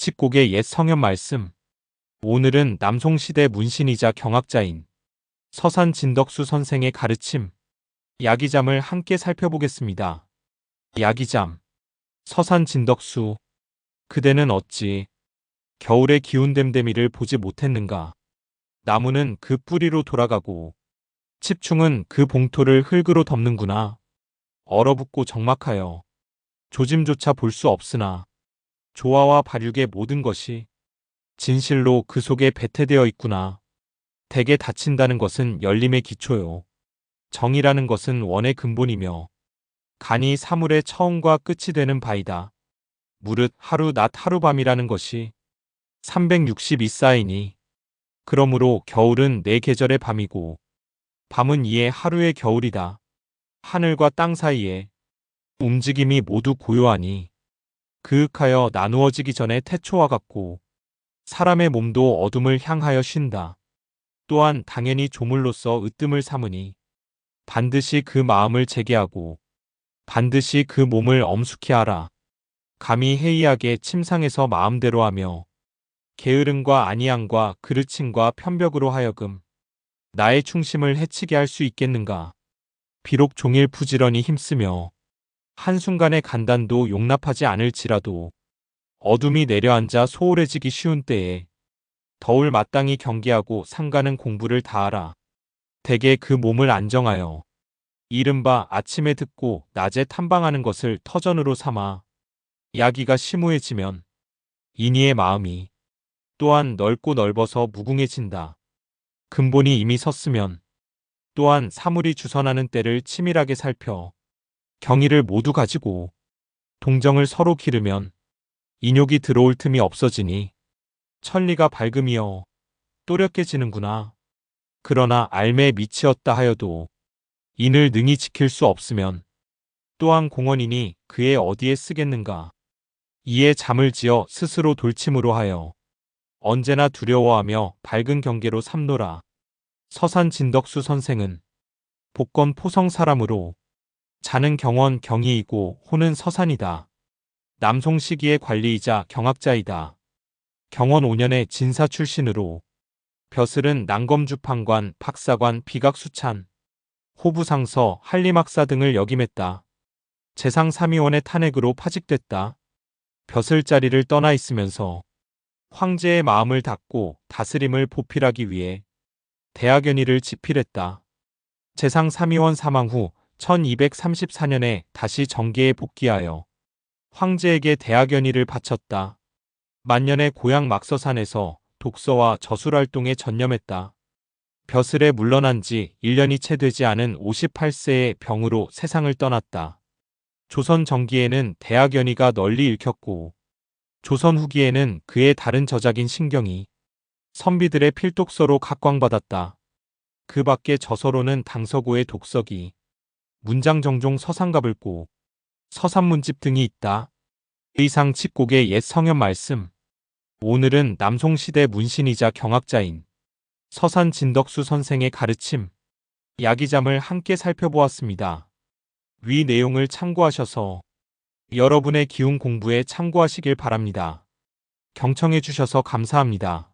칩곡의 옛 성현 말씀. 오늘은 남송시대 문신이자 경학자인 서산 진덕수 선생의 가르침, 야기잠을 함께 살펴보겠습니다. 야기잠. 서산 진덕수. 그대는 어찌 겨울의 기운 댐댐이를 보지 못했는가. 나무는 그 뿌리로 돌아가고 칩충은 그 봉토를 흙으로 덮는구나. 얼어붙고 적막하여 조짐조차 볼 수 없으나 조화와 발육의 모든 것이 진실로 그 속에 배태되어 있구나. 대개 닫힌다는 것은 열림의 기초요. 정이라는 것은 원의 근본이며 간이 사물의 처음과 끝이 되는 바이다. 무릇 하루 낮 하루 밤이라는 것이 362사이니 그러므로 겨울은 네 계절의 밤이고 밤은 이에 하루의 겨울이다. 하늘과 땅 사이에 움직임이 모두 고요하니 그윽하여 나누어지기 전에 태초와 같고 사람의 몸도 어둠을 향하여 쉰다. 또한 당연히 조물로서 으뜸을 삼으니 반드시 그 마음을 재개하고 반드시 그 몸을 엄숙히 하라. 감히 해이하게 침상에서 마음대로 하며 게으름과 안이함과 그르침과 편벽으로 하여금 나의 충심을 해치게 할 수 있겠는가. 비록 종일 부지런히 힘쓰며 한순간의 간단도 용납하지 않을지라도 어둠이 내려앉아 소홀해지기 쉬운 때에 더울 마땅히 경계하고 상가는 공부를 다하라. 대개 그 몸을 안정하여 이른바 아침에 듣고 낮에 탐방하는 것을 터전으로 삼아 야기가 심오해지면 인이의 마음이 또한 넓고 넓어서 무궁해진다. 근본이 이미 섰으면 또한 사물이 주선하는 때를 치밀하게 살펴 경의를 모두 가지고 동정을 서로 기르면 인욕이 들어올 틈이 없어지니 천리가 밝음이여 또렷해지는구나. 그러나 알매 미치었다 하여도 인을 능히 지킬 수 없으면 또한 공원이니 그의 어디에 쓰겠는가. 이에 잠을 지어 스스로 돌침으로 하여 언제나 두려워하며 밝은 경계로 삼노라. 서산 진덕수 선생은 복건 포성 사람으로 자는 경원 경희이고 호는 서산이다. 남송 시기의 관리이자 경학자이다. 경원 5년의 진사 출신으로 벼슬은 난검주판관, 박사관, 비각수찬, 호부상서, 한림학사 등을 역임했다. 재상 3위원의 탄핵으로 파직됐다. 벼슬 자리를 떠나 있으면서 황제의 마음을 닫고 다스림을 보필하기 위해 대학연의를 집필했다. 재상 3위원 사망 후 1234년에 다시 정계에 복귀하여 황제에게 대학연의를 바쳤다. 만년의 고향 막서산에서 독서와 저술활동에 전념했다. 벼슬에 물러난 지 1년이 채 되지 않은 58세의 병으로 세상을 떠났다. 조선 정기에는 대학연의가 널리 읽혔고 조선 후기에는 그의 다른 저작인 신경이 선비들의 필독서로 각광받았다. 그 밖에 저서로는 당서고의 독서기, 문장정종 서상가불고, 서산문집 등이 있다. 의상 칩곡의 옛 성현 말씀. 오늘은 남송시대 문신이자 경학자인 서산 진덕수 선생의 가르침, 야기잠을 함께 살펴보았습니다. 위 내용을 참고하셔서 여러분의 기운 공부에 참고하시길 바랍니다. 경청해 주셔서 감사합니다.